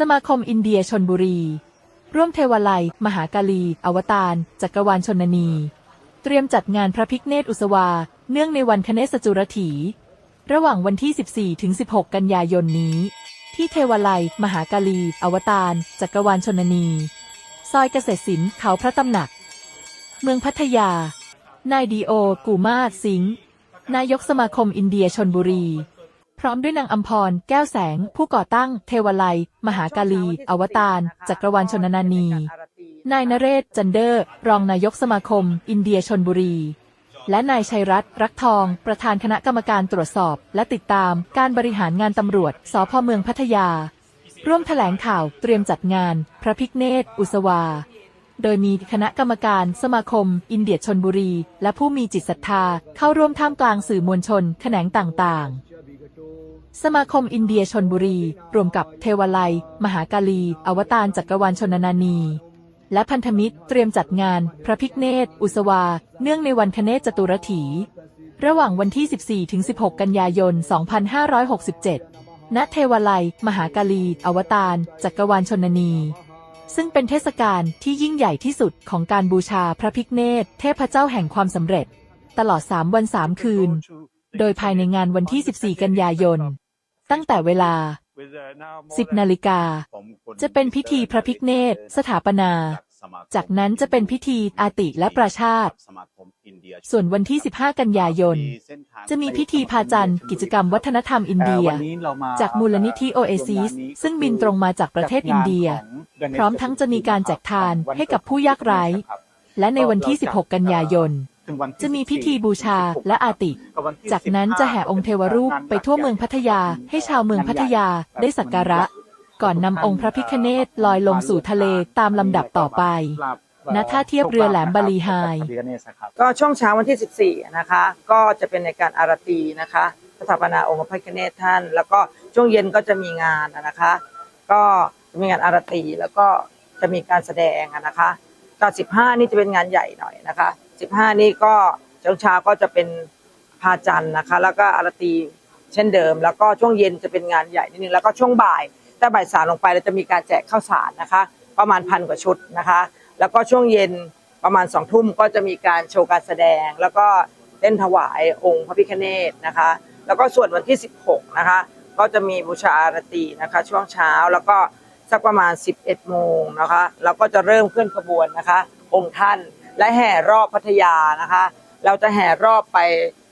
สมาคมอินเดียชนบุรี ร่วมเทวาลัย มหากาลี อวตาร จักรวาลชนนี เตรียมจัดงานพระพิคเนตอุสวา เนื่องในวันคเนศจุรถี ระหว่างวันที่ 14 ถึง 16 กันยายนนี้ ที่เทวาลัย มหากาลี อวตาร จักรวาลชนนี ซอยเกษตรศิลป์เขาพระตำหนัก เมืองพัทยา นายดีโอ กูมาศสิงห์ นายกสมาคมอินเดียชนบุรี ร้อมด้วยนางอัมพร แก้วแสง ผู้ก่อตั้ง เทวาลัยมหากาลี อวตาร จักรวาลชนนานี นายนเรศ จันเดอร์ รองนายกสมาคม อินเดียชนบุรี และนายชัยรัตน์ รักทอง ประธานคณะกรรมการตรวจสอบ และติดตามการบริหารงานตำรวจ สพเมืองพัทยา ร่วมแถลงข่าวเตรียมจัดงาน พระพิคเนตอุสวา โดยมีคณะกรรมการสมาคม อินเดียชนบุรี และผู้มีจิตศรัทธาเข้าร่วมท่ามกลางสื่อมวลชนแขนงต่างๆ สมาคมอินเดียชนบุรี รวมกับเทวาลัย มหากาลี อวตารจักรวาลชนนานี และพันธมิตรเตรียมจัดงาน พระพิคเนตอุสวา เนื่องในวันคเนศจตุรถี ระหว่างวันที่ 14 ถึง 16 กันยายน 2567 ณ เทวาลัย มหากาลี อวตารจักรวาลชนนี ซึ่งเป็นเทศกาลที่ยิ่งใหญ่ที่สุดของการบูชาพระพิคเนตเทพเจ้าแห่งความสำเร็จ ตลอด 3 วัน 3 คืน โดยภายในงานวันที่ 14 กันยายน ตั้งแต่เวลา 10 นาฬิกา จะเป็นพิธีพระพิคเนตสถาปนา จากนั้นจะเป็นพิธีอาติและประชาติ ส่วนวันที่ 15 กันยายน จะมีพิธีพาจันทร์กิจกรรมวัฒนธรรมอินเดีย จากมูลนิธิโอเอซิสซึ่งบินตรงมาจากประเทศอินเดีย พร้อมทั้งจะมีการแจกทานให้กับผู้ยากไร้ และในวันที่ 16 กันยายน จะมีพิธีบูชาและอาติ จากนั้นจะแห่องค์เทวรูปไปทั่วเมืองพัทยาให้ชาวเมืองพัทยาได้สักการะ ก่อนนำองค์พระพิฆเนศลอยลงสู่ทะเลตามลำดับต่อไปณท่าเทียบเรือแหลมบาลีไฮก็ช่วงเช้าวันที่ 14 นะคะ ก็จะเป็นในการอารตีนะคะสถาปนาองค์พระพิฆเนศท่าน แล้วก็ช่วงเย็นก็จะมีงานนะคะ ก็จะมีงานอารตีแล้วก็จะมีการแสดงนะคะก็15 นี่จะเป็นงานใหญ่หน่อยนะคะ 15นี่ก็ช่วงเช้าก็จะเป็นพาจันนะคะ แล้วก็อารตีเช่นเดิม แล้วก็ช่วงเย็นจะเป็นงานใหญ่นิดนึงแล้วก็ช่วงบ่ายถ้าบ่ายสามลงไปเราจะมีการแจกข้าวสารนะคะ ประมาณพันกว่าชุดนะคะ แล้วก็ช่วงเย็นประมาณสองทุ่มก็จะมีการโชว์การแสดง แล้วก็เต้นถวายองค์พระพิฆเนศนะคะ แล้วก็ส่วนวันที่ 16 นะคะ ก็จะมีบูชาอารตีนะคะ ช่วงเช้าแล้วก็สักประมาณ 11 โมงนะคะ แล้วก็จะเริ่มเคลื่อนขบวนนะคะ องค์ท่าน และแห่รอบพัทยานะคะ เราจะแห่รอบไป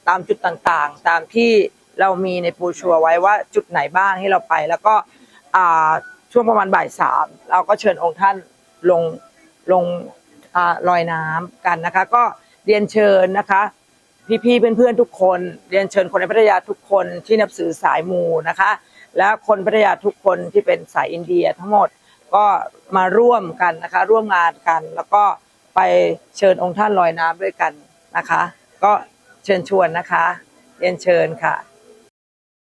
ตามจุดต่างๆ ตามที่เรามีในปูชัวไว้ว่าจุดไหนบ้างให้เราไป แล้วก็ช่วงประมาณบ่ายสามเราก็เชิญองค์ท่านลงลงอลอยน้ำกันนะคะ ก็เรียนเชิญนะคะ พี่ๆเพื่อนๆทุกคน เรียนเชิญคนในพัทยาทุกคนที่นับสือสายมูนะคะ และคนพัทยาทุกคนที่เป็นสายอินเดียทั้งหมดก็มาร่วมกันนะคะ ร่วมงานกันแล้วก็ ไปเชิญองค์ท่านลอยน้ำด้วยกันนะคะ ก็เชิญชวนนะคะเรียนเชิญค่ะ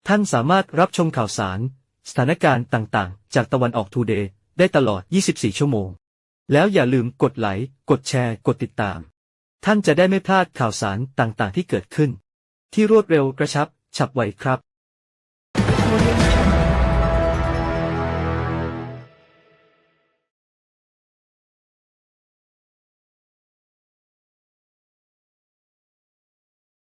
ท่านสามารถรับชมข่าวสาร สถานการณ์ต่างๆ จากตะวันออกทูเดย์ได้ตลอด 24 ชั่วโมง แล้วอย่าลืมกดไลค์ กดแชร์ กดติดตาม ท่านจะได้ไม่พลาดข่าวสารต่างๆ ที่เกิดขึ้น ที่รวดเร็วกระชับ ฉับไวครับ